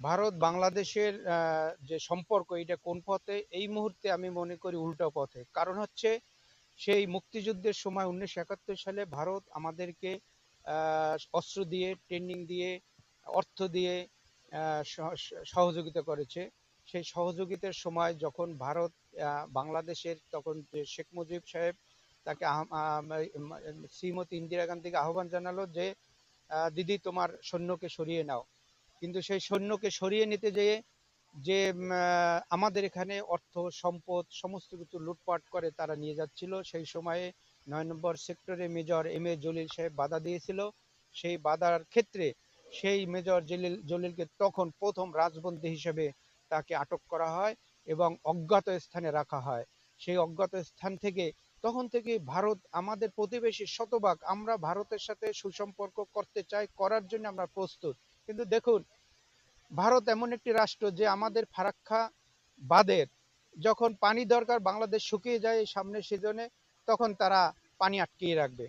ভারত বাংলাদেশের যে সম্পর্ক এটা কোন পথে? এই মুহূর্তে আমি মনে করি উল্টো পথে। কারণ হচ্ছে, সেই মুক্তিযুদ্ধের সময় উনিশশো একাত্তর সালে ভারত আমাদেরকে অস্ত্র দিয়ে, ট্রেনিং দিয়ে, অর্থ দিয়ে সহযোগিতা করেছে। সেই সহযোগিতার সময় যখন ভারত বাংলাদেশের তখন যে শেখ মুজিব সাহেব তাকে শ্রীমতী ইন্দিরা গান্ধীকে আহ্বান জানালো যে দিদি তোমার সৈন্যকে সরিয়ে নাও। কিন্তু সেই সৈন্যকে সরিয়ে নিতে যেয়ে যে আমাদের এখানে অর্থ, সম্পদ, সমস্ত কিছু লুটপাট করে তারা নিয়ে যাচ্ছিল। সেই সময়ে নয় নম্বর সেক্টরে মেজর এম এ জলিল সাহেব বাধা দিয়েছিল। সেই বাধার ক্ষেত্রে সেই মেজর জলিল, জলিলকে তখন প্রথম রাজবন্দী হিসেবে তাকে আটক করা হয় এবং অজ্ঞাত স্থানে রাখা হয়। সেই অজ্ঞাত স্থান থেকে, তখন থেকে ভারত আমাদের প্রতিবেশী শতভাগ আমরা ভারতের সাথে সুসম্পর্ক করতে চাই, করার জন্য আমরা প্রস্তুত। কিন্তু দেখুন, ভারত এমন একটি রাষ্ট্র যে আমাদের ফারাক্কা বাদের যখন পানি দরকার, বাংলাদেশ শুকিয়ে যায় সামনের সিজনে, তখন তারা পানি আটকিয়ে রাখবে।